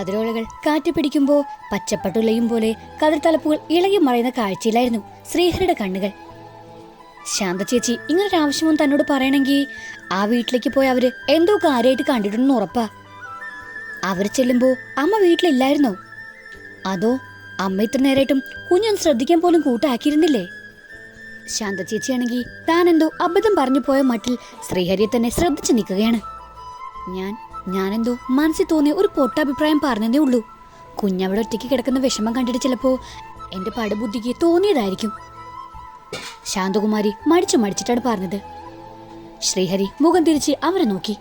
കതിരോളകൾ കാറ്റ് പിടിക്കുമ്പോ പച്ചപ്പട്ടുലയും പോലെ കതിർത്തലപ്പുകൾ ഇളകി മറയുന്ന കാഴ്ചയിലായിരുന്നു ശ്രീഹരിയുടെ കണ്ണുകൾ. ശാന്ത ചേച്ചി ഇങ്ങനൊരു ആവശ്യമൊന്നും തന്നോട് പറയണമെങ്കിൽ ആ വീട്ടിലേക്ക് പോയി അവർ എന്തോ കാര്യമായിട്ട് കണ്ടിട്ടുണ്ടെന്ന് ഉറപ്പാ. അവർ ചെല്ലുമ്പോ അമ്മ വീട്ടിലില്ലായിരുന്നോ? അതോ അമ്മ ഇത്ര നേരമായിട്ടും കുഞ്ഞൊന്ന് ശ്രദ്ധിക്കാൻ പോലും കൂട്ടാക്കിയിരുന്നില്ലേ? ശാന്ത ചേച്ചിയാണെങ്കിൽ താൻ എന്തോ അബദ്ധം പറഞ്ഞു പോയ മട്ടിൽ ശ്രീഹരിയെ തന്നെ ശ്രദ്ധിച്ചു നിൽക്കുകയാണ്. ഞാൻ ഞാനെന്തോ മനസ്സിൽ തോന്നിയ ഒരു പൊട്ടഭിപ്രായം പറഞ്ഞതേ ഉള്ളൂ. കുഞ്ഞവിടെ ഒറ്റയ്ക്ക് കിടക്കുന്ന വിഷമം കണ്ടിട്ട് ചിലപ്പോ എന്റെ പടുബുദ്ധിക്ക് തോന്നിയതായിരിക്കും. ശാന്തകുമാരി മടിച്ചു മടിച്ചിട്ടാണ് പറഞ്ഞത്. ശ്രീഹരി മുഖം തിരിച്ച് അവരെ നോക്കി.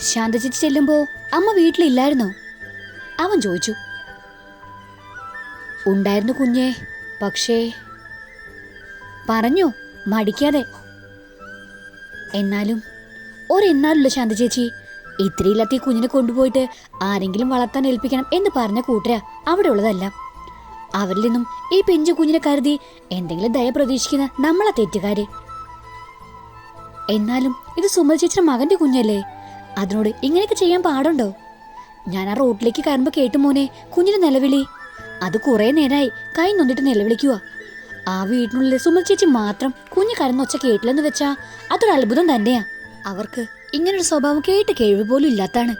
ശാന്ത ചേച്ചി ചെല്ലുമ്പോ അമ്മ വീട്ടിലില്ലായിരുന്നോ? അവൻ ചോദിച്ചു. ഉണ്ടായിരുന്നു കുഞ്ഞേ പക്ഷേ പറഞ്ഞു മടിക്കാതെ. എന്നാലും ഒരെന്നാലുള്ള ശാന്ത ചേച്ചി. ഇത്രയില്ലാത്ത ഈ കുഞ്ഞിനെ കൊണ്ടുപോയിട്ട് ആരെങ്കിലും വളർത്താൻ ഏൽപ്പിക്കണം എന്ന് പറഞ്ഞ കൂട്ടരാ അവിടെ ഉള്ളതല്ല. അവരിൽ നിന്നും ഈ പിഞ്ചു കുഞ്ഞിനെ കരുതി എന്തെങ്കിലും ദയ പ്രതീക്ഷിക്കുന്ന നമ്മളെ തെറ്റുകാര്. എന്നാലും ഇത് സുമതി ചേച്ചിയുടെ മകന്റെ കുഞ്ഞല്ലേ? അതിനോട് ഇങ്ങനെയൊക്കെ ചെയ്യാൻ പാടുണ്ടോ? ഞാൻ ആ റോട്ടിലേക്ക് കയറുമ്പോൾ കേട്ടു മോനെ കുഞ്ഞിന് നിലവിളി. അത് കുറെ നേരമായി കൈ നൊന്നിട്ട് നിലവിളിക്കുക ആ വീട്ടിനുള്ളിൽ സുമതി ചേച്ചി മാത്രം കുഞ്ഞ് കരന്നൊച്ച കേട്ടില്ലെന്ന് വെച്ചാ അതൊരു അത്ഭുതം തന്നെയാ. അവർക്ക് ഇങ്ങനൊരു സ്വഭാവം കേട്ട് കേൾവി പോലും ഇല്ലാത്താണ്.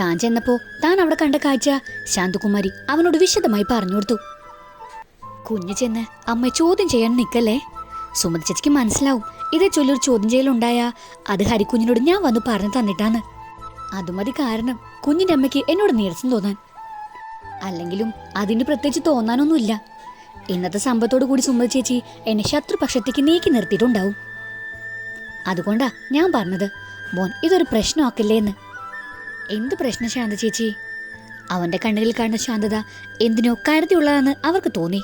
താൻ ചെന്നപ്പോ താൻ അവിടെ കണ്ട കാഴ്ച ശാന്തകുമാരി അവനോട് വിശദമായി പറഞ്ഞു കൊടുത്തു. കുഞ്ഞ് ചെന്ന് അമ്മയെ ചോദ്യം ചെയ്യാൻ നിൽക്കല്ലേ? സുമതി ചേച്ചിക്ക് മനസ്സിലാവും ഇതേ ചൊല്ലൊരു ചോദ്യം ചെയ്യലുണ്ടായ അത് ഹരിക്കുഞ്ഞിനോട് ഞാൻ വന്ന് പറഞ്ഞു തന്നിട്ടാണ് അതുമതി കാരണം കുഞ്ഞിന്റെ അമ്മയ്ക്ക് എന്നോട് നീരസം തോന്നാൻ. അല്ലെങ്കിലും അതിന് പ്രത്യേകിച്ച് തോന്നാനൊന്നുമില്ല. ഇന്നത്തെ സമ്പത്തോടു കൂടി സുമതി ചേച്ചി എന്നെ ശത്രുപക്ഷത്തേക്ക് നീക്കി നിർത്തിയിട്ടുണ്ടാവും. അതുകൊണ്ടാ ഞാൻ പറഞ്ഞത്. മോൻ ഇതൊരു പ്രശ്നമാക്കില്ലേ എന്ന് എന്ത് പ്രശ്നം ശാന്ത ചേച്ചി? അവന്റെ കണ്ണുകളിൽ കാണുന്ന ശാന്തത എന്തിനോ കരുതിയുള്ളതാണ് അവർക്ക് തോന്നി.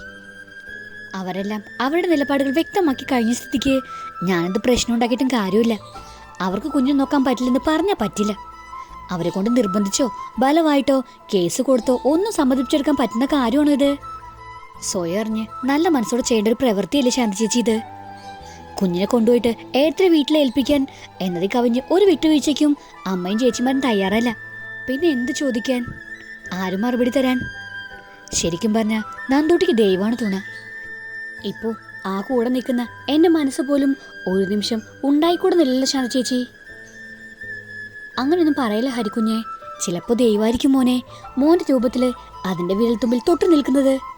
അവരെല്ലാം അവരുടെ നിലപാടുകൾ വ്യക്തമാക്കി കഴിഞ്ഞ സ്ഥിതിക്ക് ഞാനെന്ത് പ്രശ്നം ഉണ്ടാക്കിയിട്ടും കാര്യമില്ല. അവർക്ക് കുഞ്ഞു നോക്കാൻ പറ്റില്ലെന്ന് പറഞ്ഞാൽ പറ്റില്ല. അവരെ കൊണ്ട് നിർബന്ധിച്ചോ ബലമായിട്ടോ കേസ് കൊടുത്തോ ഒന്നും സമ്മതിപ്പിച്ചെടുക്കാൻ പറ്റുന്ന കാര്യമാണോ ഇത് സ്വയം അറിഞ്ഞ് നല്ല മനസ്സോടെ ചെയ്യേണ്ട ഒരു പ്രവൃത്തിയല്ലേ ശാന്തി ചേച്ചി ഇത്? കുഞ്ഞിനെ കൊണ്ടുപോയിട്ട് ഏത്ര വീട്ടിൽ ഏൽപ്പിക്കാൻ എന്നത് കവിഞ്ഞ് ഒരു വിട്ടുവീഴ്ചയ്ക്കും അമ്മയും ചേച്ചിമാരും തയ്യാറല്ല. പിന്നെ എന്ത് ചോദിക്കാൻ? ആരും മറുപടി തരാൻ? ശരിക്കും പറഞ്ഞ നന്ദൂട്ടിക്ക് ദൈവമാണ് തുണ. ഇപ്പോ ആ കൂടെ നിൽക്കുന്ന എന്റെ മനസ്സ് പോലും ഒരു നിമിഷം ഉണ്ടായിക്കൂടുന്നില്ലല്ലോ ശാന്ത ചേച്ചി. അങ്ങനെയൊന്നും പറയല്ല ഹരിക്കുഞ്ഞെ ചിലപ്പോ ദൈവമായിരിക്കും മോനെ. മോന്റെ രൂപത്തിൽ അതിന്റെ വിരൽത്തുമ്പിൽ തൊട്ടു നിൽക്കുന്നത്.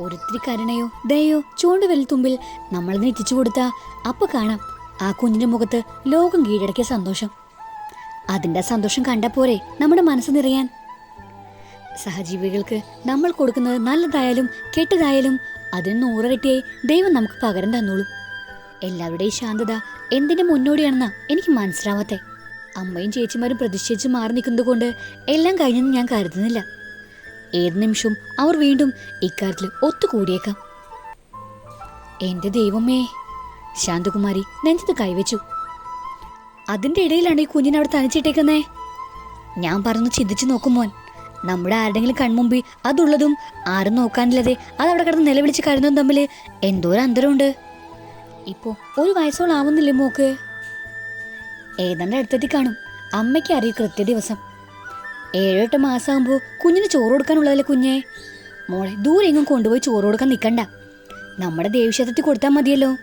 ഒരിത്തിരി കരുണയോ ദയോ ചൂണ്ടുവിരൽ തുമ്പിൽ നമ്മൾ നെറ്റിച്ചു കൊടുത്ത. അപ്പൊ കാണാം ആ കുഞ്ഞിന്റെ മുഖത്ത് ലോകം കീഴടക്കിയ സന്തോഷം. അതിന്റെ സന്തോഷം കണ്ട പോരെ നമ്മുടെ മനസ്സ് നിറയാൻ. സഹജീവികൾക്ക് നമ്മൾ കൊടുക്കുന്നത് നല്ലതായാലും കെട്ടതായാലും അതിന് നൂറിരട്ടിയായി ദൈവം നമുക്ക് പകരം തന്നോളൂ. എല്ലാവരുടെയും ശാന്തത എന്തിനു മുന്നോടിയാണെന്നാ എനിക്ക് മനസ്സിലാവാത്തെ. അമ്മയും ചേച്ചിമാരും പ്രതിഷേധിച്ച് മാറി നിൽക്കുന്നത് കൊണ്ട് എല്ലാം കഴിഞ്ഞെന്ന് ഞാൻ കരുതുന്നില്ല. ഏത് നിമിഷവും അവർ വീണ്ടും ഇക്കാര്യത്തിൽ ഒത്തുകൂടിയേക്കാം. എന്റെ ദൈവമേ ശാന്തകുമാരി നെഞ്ചത്ത് കൈവച്ചു. അതിന്റെ ഇടയിലാണ് ഈ കുഞ്ഞിനെ അവിടെ തനിച്ചിട്ടേക്കുന്നേ? ഞാൻ പറഞ്ഞു ചിന്തിച്ചു നോക്കും മോൻ. നമ്മുടെ ആരുടെങ്കിലും കൺമുമ്പിൽ അതുള്ളതും ആരും നോക്കാനില്ലാതെ അതവിടെ കിടന്ന് നിലവിളിച്ച് കരുതും തമ്മിൽ എന്തോരം അന്തരമുണ്ട്. ഇപ്പോ ഒരു വയസ്സോളാവുന്നില്ലേ മോക്ക്? ഏതാണ്ട് അടുത്തെത്തി കാണും. അമ്മയ്ക്ക് അറിയും കൃത്യ ദിവസം ഏഴോ എട്ട് മാസമാകുമ്പോൾ കുഞ്ഞിന് ചോറ് കൊടുക്കാനുള്ളതല്ലേ കുഞ്ഞെ? മോളെ ദൂരെ എങ്ങും കൊണ്ടുപോയി ചോറ് കൊടുക്കാൻ നിൽക്കണ്ട നമ്മുടെ ദേവീക്ഷേത്രത്തിൽ കൊടുത്താൽ മതിയല്ലോ.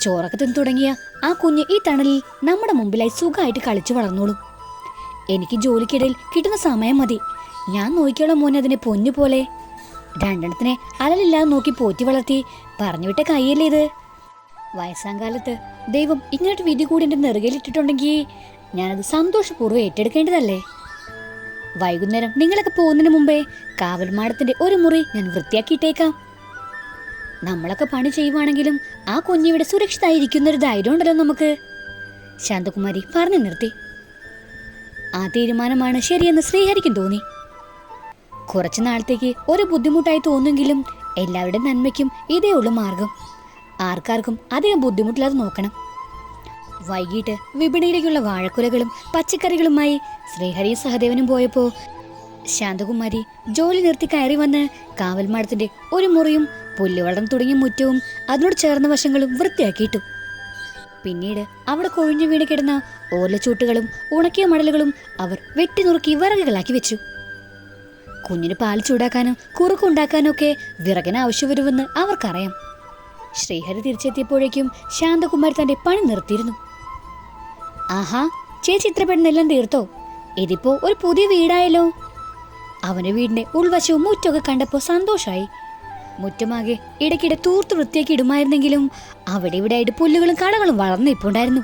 ചോറൊക്കെ തിന്നു തുടങ്ങിയ ആ കുഞ്ഞ് ഈ തണലിൽ നമ്മുടെ മുമ്പിലായി സുഖമായിട്ട് കളിച്ചു വളർന്നോളും. എനിക്ക് ജോലിക്കിടയിൽ കിട്ടുന്ന സമയം മതി. ഞാൻ നോക്കിയോളാം മോനെ അതിനെ പൊന്നു പോലെ. രണ്ടെണ്ണത്തിനെ അലലില്ലാതെ നോക്കി പോറ്റി വളർത്തി പറഞ്ഞുവിട്ട കൈയല്ലേ ഇത്? വയസ്സാങ്കാലത്ത് ദൈവം ഇങ്ങനൊരു വിധി കൂടി എന്റെ നെറുകയിലിട്ടിട്ടുണ്ടെങ്കിൽ ഞാനത് സന്തോഷപൂർവം ഏറ്റെടുക്കേണ്ടതല്ലേ? വൈകുന്നേരം നിങ്ങളൊക്കെ പോകുന്നതിന് മുമ്പേ കാവൽമാടത്തിന്റെ ഒരു മുറി ഞാൻ വൃത്തിയാക്കിയിട്ടേക്കാം. നമ്മളൊക്കെ പണി ചെയ്യുവാണെങ്കിലും ആ കുഞ്ഞിവിടെ സുരക്ഷിതായിരിക്കുന്ന ഒരു ധൈര്യം ഉണ്ടല്ലോ നമുക്ക്. ശാന്തകുമാരി പറഞ്ഞു നിർത്തി. ആ തീരുമാനമാണ് ശരിയെന്ന് ശ്രീഹരിക്കും തോന്നി. കുറച്ചു നാളത്തേക്ക് ഒരു ബുദ്ധിമുട്ടായി തോന്നുമെങ്കിലും എല്ലാവരുടെ നന്മയ്ക്കും ഇതേ ഉള്ളു മാർഗം. ആർക്കാർക്കും അധികം ബുദ്ധിമുട്ടില്ലാതെ നോക്കണം. വൈകിട്ട് വിപണിയിലേക്കുള്ള വാഴക്കുലകളും പച്ചക്കറികളുമായി ശ്രീഹരിയും സഹദേവനും പോയപ്പോ ശാന്തകുമാരി ജോലി നിർത്തി കയറി വന്ന് കാവൽമാടത്തിന്റെ ഒരു മുറിയും പുല്ലുവളം തുടങ്ങിയ മുറ്റവും അതിനോട് ചേർന്ന വശങ്ങളും വൃത്തിയാക്കിയിട്ടു. പിന്നീട് അവിടെ കൊഴിഞ്ഞു വീണ് കിടന്ന ഓലച്ചൂട്ടുകളും ഉണക്കിയ മടലുകളും അവർ വെട്ടി നുറുക്കി വിറകുകളാക്കി വെച്ചു. കുഞ്ഞിന് പാൽ ചൂടാക്കാനും കുറുക്കുണ്ടാക്കാനും ഒക്കെ വിറകിന് ആവശ്യം വരുമെന്ന് അവർക്കറിയാം. ശ്രീഹരി തിരിച്ചെത്തിയപ്പോഴേക്കും ശാന്തകുമാരി തന്റെ പണി നിർത്തിയിരുന്നു. ആഹാ ചേച്ചി ചിത്രപ്പെടുന്നെല്ലാം തീർത്തോ? ഇതിപ്പോ ഒരു പുതിയ വീടായല്ലോ. അവന്റെ വീടിന്റെ ഉൾവശവും മുറ്റമൊക്കെ കണ്ടപ്പോ സന്തോഷായി. മുറ്റമാകെ ഇടയ്ക്കിടെ തൂർത്ത് വൃത്തിയാക്കി ഇടുമായിരുന്നെങ്കിലും അവിടെ ഇവിടെ ആയിട്ട് പുല്ലുകളും കടകളും വളർന്നു ഇപ്പുണ്ടായിരുന്നു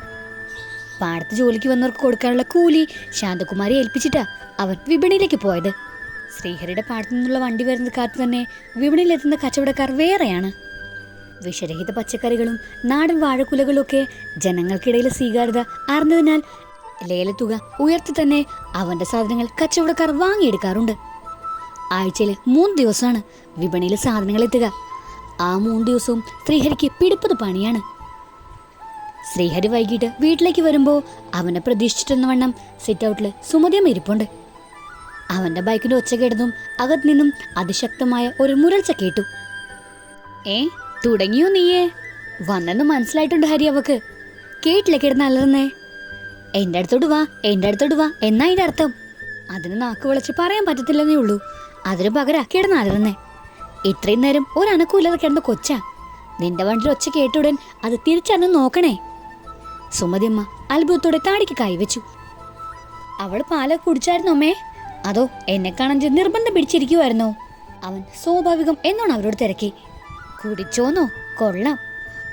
പാടത്ത് ജോലിക്ക് വന്നവർക്ക് കൊടുക്കാനുള്ള കൂലി ശാന്തകുമാരി ഏൽപ്പിച്ചിട്ടാ അവൻ വിപണിയിലേക്ക് പോയത്. ശ്രീഹരിയുടെ പാടത്തു നിന്നുള്ള വണ്ടി വരുന്ന കാലത്ത് തന്നെ വിപണിയിലെത്തുന്ന കച്ചവടക്കാർ വേറെയാണ്. വിഷരഹിത പച്ചക്കറികളും നാടൻ വാഴക്കുലകളും ഒക്കെ ജനങ്ങൾക്കിടയിൽ സ്വീകാര്യത അറിഞ്ഞതിനാൽ ലേലത്തുക ഉയർത്തി തന്നെ അവന്റെ സാധനങ്ങൾ കച്ചവടക്കാർ വാങ്ങിയെടുക്കാറുണ്ട്. ആഴ്ചയിൽ മൂന്ന് ദിവസമാണ് വിപണിയിൽ സാധനങ്ങൾ എത്തുക. ആ മൂന്ന് ദിവസവും ശ്രീഹരിക്ക് പിടിപ്പത് പണിയാണ്. ശ്രീഹരി വൈകിട്ട് വീട്ടിലേക്ക് വരുമ്പോൾ അവനെ പ്രതീക്ഷിച്ചിട്ടെന്ന വണ്ണം സിറ്റ് ഔട്ടിൽ സുമതിയും ഇരിപ്പുണ്ട്. അവന്റെ ബൈക്കിന്റെ ഒച്ച കേട്ടതും അകത്ത് നിന്നും അതിശക്തമായ ഒരു മുരൾച്ച കേട്ടു. ഏ? തുടങ്ങിയോ നീയേ? വന്നെന്ന് മനസ്സിലായിട്ടുണ്ട് ഹരി അവക്ക്. കേട്ടില്ല കിടന്ന് അലറുന്നേ? എന്റെ അടുത്തോട്ട് വാ എന്റെ അടുത്തോട്ട് വാ എന്നാ അതിന്റെ അർത്ഥം? അതിന് നാക്ക് വിളച്ച് പറയാൻ പറ്റത്തില്ലെന്നേ ഉള്ളൂ. അതിന് പകരാ കിടന്ന് അലർന്നേ ഇത്രയും നേരം ഒരനക്കൂല്ലാതെ കിടന്ന കൊച്ചാ. നിന്റെ വണ്ടിയിൽ ഒച്ച കേട്ടുടൻ അത് തിരിച്ചറിഞ്ഞ് നോക്കണേ. സുമതിയമ്മ അത്ഭുതത്തോടെ താടിക്ക് കൈവച്ചു അവൾ പാലൊക്കെ കുടിച്ചായിരുന്നു അമ്മേ? അതോ എന്നെ കാണാൻ നിർബന്ധം പിടിച്ചിരിക്കുമായിരുന്നോ അവൻ സ്വാഭാവികം എന്നാണ് അവരോട് തിരക്കി. കുടിച്ചോന്നോ. കൊള്ളാം.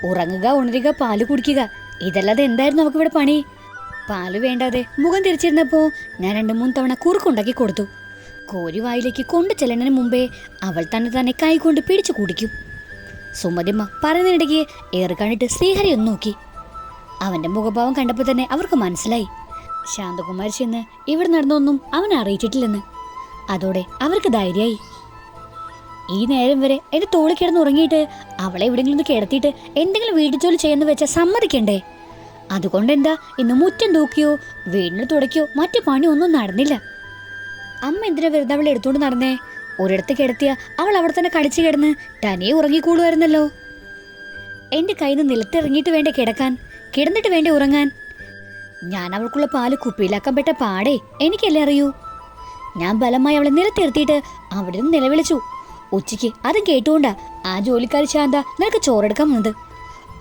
ഉറങ്ങുക ഉണരുക പാൽ കുടിക്കുക. ഇതല്ലാതെ എന്തായിരുന്നു നമുക്ക് ഇവിടെ പണി? പാൽ വേണ്ടാതെ മുഖം തിരിച്ചിരുന്നപ്പോ ഞാൻ രണ്ട് മൂന്ന് തവണ കുറുക്കുണ്ടാക്കി കൊടുത്തു. കോരി വായിലേക്ക് കൊണ്ടു ചെല്ലുന്നതിന് മുമ്പേ അവൾ തന്നെ തന്നെ കൈകൊണ്ട് പിടിച്ചു കുടിക്കും. സുമതിമ്മ പറയുന്നതിനിടയ്ക്ക് ഏറെ കണ്ടിട്ട് ശ്രീഹരി ഒന്ന് നോക്കി. അവന്റെ മുഖഭാവം കണ്ടപ്പോൾ തന്നെ അവർക്ക് മനസ്സിലായി. ശാന്തകുമാരി ചെന്ന് ഇവിടെ നടന്നൊന്നും അവനെ അറിയിച്ചിട്ടില്ലെന്ന്. അതോടെ അവർക്ക് ധൈര്യമായി. ഈ നേരം വരെ എന്റെ തോളിൽ കിടന്ന് ഉറങ്ങിയിട്ട് അവളെ എവിടെങ്കിലും ഒന്ന് കിടത്തിയിട്ട് എന്തെങ്കിലും വീട്ടു ജോലി ചെയ്യുന്ന വെച്ചാൽ സമ്മതിക്കണ്ടേ? അതുകൊണ്ട് എന്താ ഇന്ന് മുറ്റം തൂക്കിയോ വീടിന് തുടക്കിയോ മറ്റു പണിയൊന്നും നടന്നില്ല. അമ്മ എന്തിനാ വെറുതെ അവളെ എടുത്തോണ്ട് നടന്നേ? ഒരിടത്ത് കിടത്തിയ അവൾ അവിടെ തന്നെ കടിച്ചു കിടന്ന് തനിയെ ഉറങ്ങിക്കൂടുമായിരുന്നല്ലോ എന്റെ കയ്യിൽ നിന്ന് നിലത്തിറങ്ങിയിട്ട് വേണ്ടേ കിടക്കാൻ? കിടന്നിട്ട് വേണ്ടേ ഉറങ്ങാൻ? ഞാൻ അവൾക്കുള്ള പാൽ കുപ്പിയിലാക്കാൻ പെട്ട പാടേ എനിക്കല്ലേ അറിയൂ? ഞാൻ ബലമായി അവളെ നിലത്തിരുത്തിയിട്ട് അവിടെ നിന്ന് നിലവിളിച്ചു. ഉച്ചയ്ക്ക് അതും കേട്ടുകൊണ്ടാ ആ ജോലിക്കാരി ശാന്ത നിനക്ക് ചോറെടുക്കാൻ വന്നത്.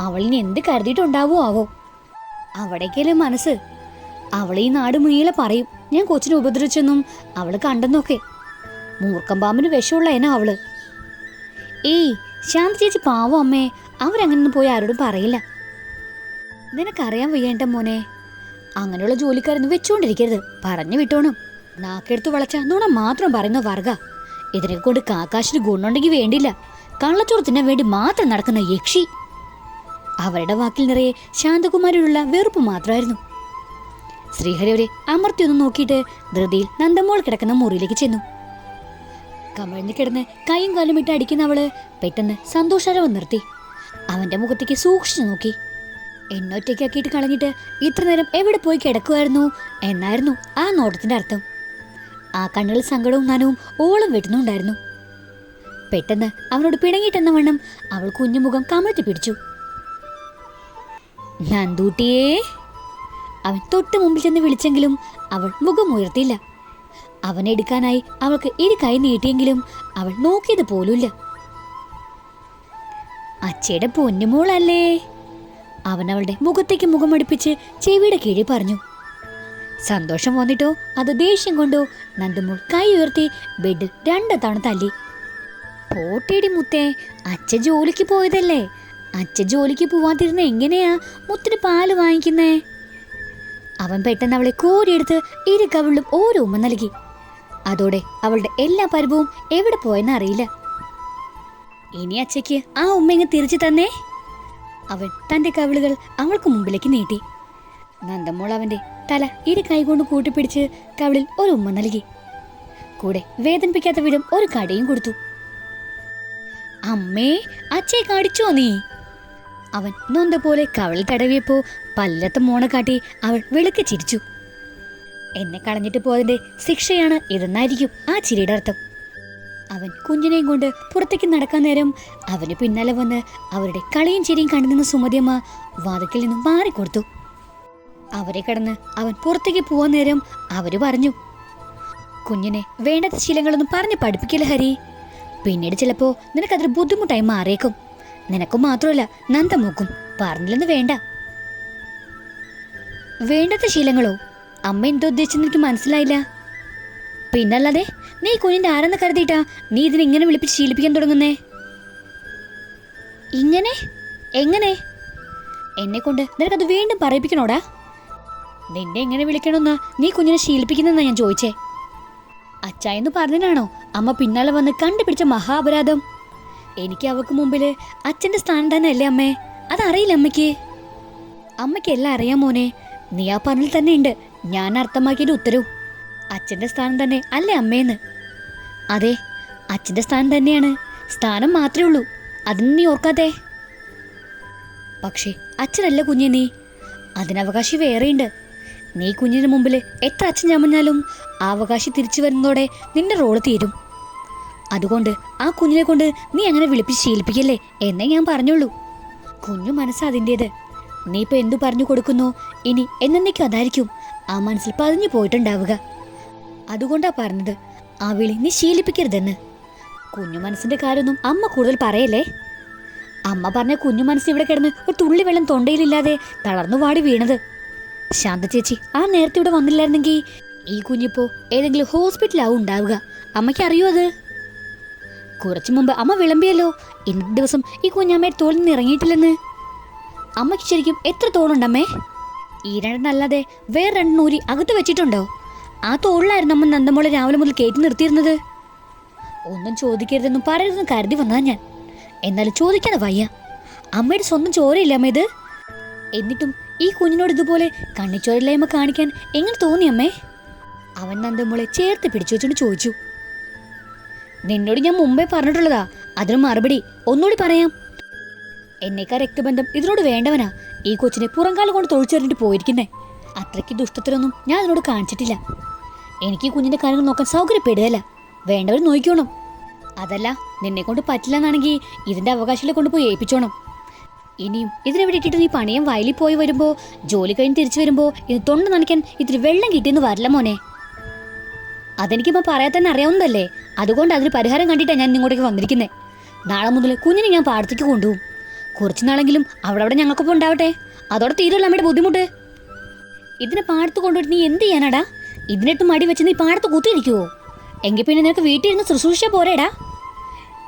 അവളിനി എന്ത് കരുതിയിട്ടുണ്ടാവോ ആവോ. അവിടേക്കല്ലേ മനസ്സ്. അവൾ ഈ നാട് മീളെ പറയും ഞാൻ കൊച്ചിനെ ഉപദ്രവിച്ചെന്നും അവൾ കണ്ടെന്നൊക്കെ. മൂർക്കം പാമ്പിന് വിഷമുള്ള എന്നാ അവൾ. ഏയ് ശാന്ത ചേച്ചി പാവം അമ്മേ. അവരങ്ങനെ പോയി ആരോടും പറയില്ല. നിനക്കറിയാൻ വയ്യേണ്ട മോനെ. അങ്ങനെയുള്ള ജോലിക്കാരൊന്നും വെച്ചുകൊണ്ടിരിക്കരുത് പറഞ്ഞു വിട്ടോണം. നാക്കെടുത്ത് വളച്ച നുണ മാത്രം പറയുന്ന വർഗ. ഇതിനെ കൊണ്ട് കാക്കാശിന് ഗുണമുണ്ടെങ്കിൽ വേണ്ടില്ല. കള്ളച്ചോറ് തിന്നാൻ വേണ്ടി മാത്രം നടക്കുന്ന യക്ഷി. അവരുടെ വാക്കിൽ നിറയെ ശാന്തകുമാരിയോടുള്ള വെറുപ്പ് മാത്രമായിരുന്നു. ശ്രീഹരി അവരെ അമർത്തിയൊന്ന് നോക്കിയിട്ട് ധൃതിയിൽ നന്ദമോൾ കിടക്കുന്ന മുറിയിലേക്ക് ചെന്നു. കമഴ്ന്നു കിടന്ന് കൈയും കാലും ഇട്ട് അടിക്കുന്ന അവൾ പെട്ടെന്ന് സന്തോഷാരവം നിർത്തി. അവന്റെ മുഖത്തേക്ക് സൂക്ഷിച്ചു നോക്കി. എന്നൊറ്റയ്ക്കാക്കിയിട്ട് കളഞ്ഞിട്ട് ഇത്ര നേരം എവിടെ പോയി കിടക്കുമായിരുന്നു എന്നായിരുന്നു ആ നോട്ടത്തിന്റെ അർത്ഥം. ആ കണ്ണുകളിൽ സങ്കടവും നനവും ഓളം വെട്ടുന്നുണ്ടായിരുന്നു പെട്ടെന്ന് അവനോട് പിണങ്ങിട്ടെന്ന വണ്ണം അവൾ കുഞ്ഞുമുഖം കമഴ്ത്തി പിടിച്ചു. നന്ദൂട്ടിയേ അവൻ തൊട്ട് മുമ്പിൽ ചെന്ന് വിളിച്ചെങ്കിലും അവൾ മുഖം ഉയർത്തിയില്ല. അവനെ എടുക്കാനായി അവൾക്ക് ഇരു കൈ നീട്ടിയെങ്കിലും അവൾ നോക്കിയത് പോലുമില്ല. അച്ചയുടെ പൊന്നുമോളല്ലേ അവൻ അവളുടെ മുഖത്തേക്ക് മുഖമടിപ്പിച്ച് ചെവിയുടെ കീഴിൽ പറഞ്ഞു. സന്തോഷം വന്നിട്ടോ? അത് ദേഷ്യം കൊണ്ടോ? നന്ദമോൾ കൈ ഉയർത്തി ബെഡിൽ രണ്ട് തവണ തല്ലി. പോട്ടേടി മുത്തേ അച്ഛ ജോലിക്ക് പോയതല്ലേ? അച്ഛ ജോലിക്ക് പോവാതിരുന്ന എങ്ങനെയാ മുത്തിന് പാൽ വാങ്ങിക്കുന്നേ? അവൻ പെട്ടെന്ന് അവളെ കോരിയെടുത്ത് ഇരു കവിളിലും ഓരോ ഉമ്മ നൽകി. അതോടെ അവളുടെ എല്ലാ പരിഭവും എവിടെ പോയെന്ന് അറിയില്ല. ഇനി അച്ഛയ്ക്ക് ആ ഉമ്മ ഇങ്ങ് തിരിച്ചു തന്നേ? അവൻ തന്റെ കവിളുകൾ അവൾക്ക് മുമ്പിലേക്ക് നീട്ടി. നന്ദമോൾ അവന്റെ തല ഇരു കൈകൊണ്ട് കൂട്ടിപ്പിടിച്ച് കവിളിൽ ഒരു ഉമ്മ നൽകി. കൂടെ വേദനിപ്പിക്കാത്ത വിധം ഒരു കടയും കൊടുത്തു. അമ്മേ അച്ഛയെ കടിച്ചോ നീ? അവൻ നൊന്ത പോലെ കവളിൽ തടവിയപ്പോ പല്ലത്ത് മോണ കാട്ടി അവൾ വെളുക്കി ചിരിച്ചു. എന്നെ കളഞ്ഞിട്ട് പോയതിന്റെ ശിക്ഷയാണ് ഇതെന്നായിരിക്കും ആ ചിരിയുടെ അർത്ഥം. അവൻ കുഞ്ഞിനെയും കൊണ്ട് പുറത്തേക്ക് നടക്കാൻ നേരം അവന് പിന്നാലെ വന്ന് അവരുടെ കളിയും ചിരിയും കണ്ടുനിന്ന സുമതിയമ്മ വാതിക്കൽ നിന്നും മാറിക്കൊടുത്തു. അവരെ കടന്ന് അവൻ പുറത്തേക്ക് പോവാൻ നേരം അവർ പറഞ്ഞു കുഞ്ഞിനെ വേണ്ടാത്ത ശീലങ്ങളൊന്നും പറഞ്ഞ് പഠിപ്പിക്കില്ല ഹരി. പിന്നീട് ചിലപ്പോ നിനക്കതൊരു ബുദ്ധിമുട്ടായി മാറിയേക്കും. നിനക്കും മാത്രമല്ല നന്ദമൂക്കും പറഞ്ഞില്ലെന്ന് വേണ്ട. വേണ്ടാത്ത ശീലങ്ങളോ? അമ്മ എന്തോ ഉദ്ദേശിച്ചെന്ന് എനിക്ക് മനസ്സിലായില്ല. പിന്നല്ലാതെ നീ കുഞ്ഞിന്റെ ആരെന്ന് കരുതിയിട്ടാ നീ ഇതിനെ ഇങ്ങനെ വിളിപ്പിച്ച് ശീലിപ്പിക്കാൻ തുടങ്ങുന്നേ? ഇങ്ങനെ? എങ്ങനെ? എന്നെ കൊണ്ട് നിനക്കത് വീണ്ടും പറയിപ്പിക്കണോടാ? നിന്നെ എങ്ങനെ വിളിക്കണമെന്നാ നീ കുഞ്ഞിനെ ശീലിപ്പിക്കുന്നെന്നാ ഞാൻ ചോദിച്ചേ? അച്ചായെന്ന് പറഞ്ഞതിനാണോ അമ്മ പിന്നാലെ വന്ന് കണ്ടുപിടിച്ച മഹാപരാധം എനിക്ക് അവക്ക് മുമ്പിൽ അച്ഛന്റെ സ്ഥാനം തന്നെ അല്ലേ അമ്മേ? അതറിയില്ല അമ്മയ്ക്ക്. അമ്മയ്ക്ക് എല്ലാം അറിയാം മോനെ. നീ ആ പറഞ്ഞിൽ തന്നെ ഉണ്ട് ഞാൻ അർത്ഥമാക്കിയിട്ട് ഉത്തരവും. അച്ഛന്റെ സ്ഥാനം തന്നെ അല്ലേ അമ്മേന്ന്? അതെ അച്ഛന്റെ സ്ഥാനം തന്നെയാണ്. സ്ഥാനം മാത്രമേ ഉള്ളൂ. അതിന് നീ ഓർക്കാതെ. പക്ഷേ അച്ഛനല്ല കുഞ്ഞെ നീ. അതിനവകാശി വേറെയുണ്ട്. നീ കുഞ്ഞിന് മുമ്പിൽ എത്ര അച്ഛൻ ചമഞ്ഞാലും ആ അവകാശി തിരിച്ചു വരുന്നതോടെ നിന്റെ റോൾ തീരും. അതുകൊണ്ട് ആ കുഞ്ഞിനെ കൊണ്ട് നീ അങ്ങനെ വിളിപ്പിച്ച് ശീലിപ്പിക്കല്ലേ എന്നേ ഞാൻ പറഞ്ഞുള്ളൂ. കുഞ്ഞു മനസ്സ് അതിന്റേത് നീ ഇപ്പൊ എന്തു പറഞ്ഞു കൊടുക്കുന്നു ഇനി എന്നേക്കും അതായിരിക്കും. ആ മനസ്സിൽ പതിഞ്ഞു പോയിട്ടുണ്ടാവുക. അതുകൊണ്ടാ പറഞ്ഞത്. ആ വിളി നീ ശീലിപ്പിക്കരുതെന്ന്. കുഞ്ഞു മനസ്സിന്റെ കാര്യമൊന്നും അമ്മ കൂടുതൽ പറയല്ലേ? അമ്മ പറഞ്ഞ കുഞ്ഞു മനസ്സ് ഇവിടെ കിടന്ന് ഒരു തുള്ളി വെള്ളം തൊണ്ടയിലില്ലാതെ തളർന്നു വാടി വീണത്. ശാന്ത ചേച്ചി ആ നേരത്തെ ഇവിടെ വന്നില്ലായിരുന്നെങ്കിൽ ഈ കുഞ്ഞിപ്പോ ഏതെങ്കിലും ഹോസ്പിറ്റലാവും ഉണ്ടാവുക. അമ്മയ്ക്ക് അറിയോ അത്? കുറച്ചു മുമ്പ് അമ്മ വിളമ്പിയല്ലോ. ഇന്നത്തെ ദിവസം ഈ കുഞ്ഞമ്മയുടെ തോളിൽ നിന്ന് ഇറങ്ങിയിട്ടില്ലെന്ന്. അമ്മയ്ക്ക് ശരിക്കും എത്ര തോളുണ്ടമ്മേ? ഈ രണ്ടെന്നല്ലാതെ വേറെ രണ്ട് നൂരി അകത്ത് വെച്ചിട്ടുണ്ടോ? ആ തോളിലായിരുന്നു അമ്മ നന്ദമോളെ രാവിലെ മുതൽ കയറ്റി നിർത്തിയിരുന്നത്. ഒന്നും ചോദിക്കരുതെന്നും പറയരുതെന്നും കരുതി വന്നതാ ഞാൻ. എന്നാലും ചോദിക്കാതെ വയ്യ. അമ്മയുടെ സ്വന്തം ചോരയില്ല അമ്മ ഇത്? എന്നിട്ടും ഈ കുഞ്ഞിനോട് ഇതുപോലെ കണ്ണിച്ചോരില്ലായ്മ കാണിക്കാൻ എങ്ങനെ തോന്നി അമ്മേ? അവൻ നന്ദമോളെ ചേർത്ത് പിടിച്ചു വെച്ചോണ്ട് ചോദിച്ചു. നിന്നോട് ഞാൻ മുമ്പേ പറഞ്ഞിട്ടുള്ളതാ. അതിന് മറുപടി ഒന്നുകൂടി പറയാം. എന്നേക്കാ രക്തബന്ധം ഇതിനോട് വേണ്ടവനാ. ഈ കൊച്ചിനെ പുറംകാലം കൊണ്ട് തൊഴിച്ചെറിഞ്ഞിട്ട് പോയിരിക്കുന്നേ. അത്രയ്ക്ക് ദുഷ്ടത്തിലൊന്നും ഞാൻ അതിനോട് കാണിച്ചിട്ടില്ല. എനിക്ക് ഈ കുഞ്ഞിന്റെ കാര്യങ്ങൾ നോക്കാൻ സൗകര്യപ്പെടുകയല്ല. വേണ്ടവർ നോക്കിക്കോണം. അതല്ല നിന്നെ കൊണ്ട് പറ്റില്ലെന്നാണെങ്കിൽ ഇതിന്റെ അവകാശങ്ങളെ കൊണ്ടുപോയി ഏൽപ്പിച്ചോണം. ഇനിയും ഇതിനെ വിട്ടിട്ട് നീ പണിയം വയലിൽ പോയി വരുമ്പോ ജോലി കഴിഞ്ഞ് തിരിച്ചു വരുമ്പോ ഇത് തൊണ്ട നനയ്ക്കാൻ ഇത്തിരി വെള്ളം കിട്ടിയെന്ന് വരില്ല മോനെ. അതെനിക്കിപ്പോ പറയാൻ തന്നെ അറിയാവുന്നതല്ലേ? അതുകൊണ്ട് അതിന് പരിഹാരം കണ്ടിട്ടാണ് ഞാൻ ഇങ്ങോട്ടേക്ക് വന്നിരിക്കുന്നത് നാളെ മുതൽ കുഞ്ഞിനെ ഞാൻ പാടത്തേക്ക് കൊണ്ടുപോകും. കുറച്ചു നാളെങ്കിലും അവിടെ അവിടെ ഞങ്ങൾക്കൊപ്പം ഉണ്ടാവട്ടെ. അതോടെ തീരുമല്ല അമ്മയുടെ ബുദ്ധിമുട്ട്. ഇതിനെ പാടത്ത് കൊണ്ടുപോയി നീ എന്ത് ചെയ്യാനാടാ? ഇതിനിട്ട് മടി വെച്ച് നീ പാടത്ത് കുത്തിയിരിക്കുവോ? എങ്കിൽ പിന്നെ നിനക്ക് വീട്ടിൽ ഇരുന്ന് ശുശ്രൂഷ പോരേടാ.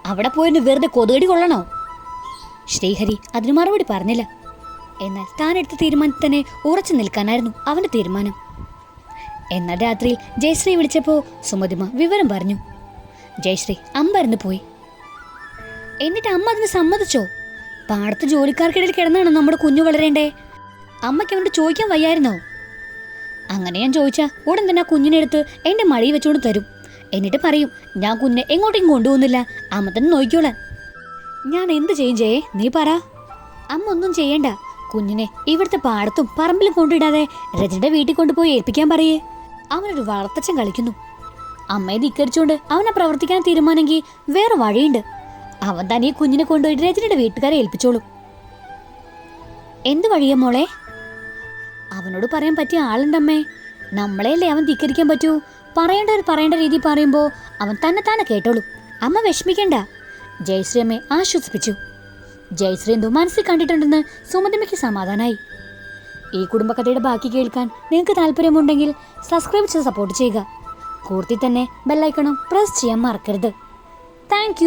അവിടെ പോയിരുന്നു വെറുതെ കൊതുകടി കൊള്ളണോ? ശ്രീഹരി അതിന് മറുപടി പറഞ്ഞില്ല. എന്നാൽ താൻ എടുത്ത തീരുമാനത്തിൽ തന്നെ ഉറച്ചു നിൽക്കാനായിരുന്നു അവന്റെ തീരുമാനം. എന്നാൽ രാത്രിയിൽ ജയശ്രീ വിളിച്ചപ്പോൾ സുമതിമ വിവരം പറഞ്ഞു. ജയശ്രീ അമ്പരന്ന് പോയി. എന്നിട്ട് അമ്മ അതിന് സമ്മതിച്ചോ? പാടത്ത് ജോലിക്കാർക്കിടയിൽ കിടന്നാണോ നമ്മുടെ കുഞ്ഞു വളരേണ്ടേ? അമ്മയ്ക്ക് അവനോട് ചോദിക്കാൻ വയ്യായിരുന്നോ? അങ്ങനെ ഞാൻ ചോദിച്ചാൽ ഉടൻ തന്നെ ആ കുഞ്ഞിനെടുത്ത് എന്റെ മടിയിൽ വെച്ചുകൊണ്ട് തരും. എന്നിട്ട് പറയും ഞാൻ കുഞ്ഞിനെ എങ്ങോട്ടും കൊണ്ടുപോകുന്നില്ല. അമ്മ തന്നെ നോക്കിക്കോളാൻ. ഞാൻ എന്ത് ചെയ്യും ജയേ? നീ പറ. അമ്മ ഒന്നും ചെയ്യണ്ട. കുഞ്ഞിനെ ഇവിടുത്തെ പാടത്തും പറമ്പിലും കൊണ്ടിടാതെ രജന്റെ വീട്ടിൽ കൊണ്ടുപോയി ഏൽപ്പിക്കാൻ പറയേ. അവനൊരു വളർത്തച്ഛൻ കളിക്കുന്നു. അമ്മയെ ധിക്കരിച്ചുകൊണ്ട് അവനെ പ്രവർത്തിക്കാൻ തീരുമാനമെങ്കിൽ വേറെ വഴിയുണ്ട്. അവൻ തന്നെ ഈ കുഞ്ഞിനെ കൊണ്ടുപോയി രജനയുടെ വീട്ടുകാരെ ഏൽപ്പിച്ചോളൂ. എന്ത് വഴിയ മോളെ? അവനോട് പറയാൻ പറ്റിയ ആളുണ്ടമ്മേ നമ്മളെയല്ലേ അവൻ ധിക്കരിക്കാൻ പറ്റൂ? പറയേണ്ടവർ പറയേണ്ട രീതി പറയുമ്പോൾ അവൻ തന്നെ തന്നെ കേട്ടോളൂ. അമ്മ വിഷമിക്കണ്ട. ജയശ്രീ അമ്മയെ ആശ്വസിപ്പിച്ചു. ജയശ്രീ എന്തോ മനസ്സിൽ കണ്ടിട്ടുണ്ടെന്ന് സുമതിമയ്ക്ക് സമാധാനായി. ഈ കുടുംബകഥയുടെ ബാക്കി കേൾക്കാൻ നിങ്ങൾക്ക് താല്പര്യമുണ്ടെങ്കിൽ സബ്സ്ക്രൈബ് ചെയ്ത് സപ്പോർട്ട് ചെയ്യുക. കൂർത്തി തന്നെ ബെല്ലൈക്കണം പ്രസ് ചെയ്യാൻ മറക്കരുത്. താങ്ക്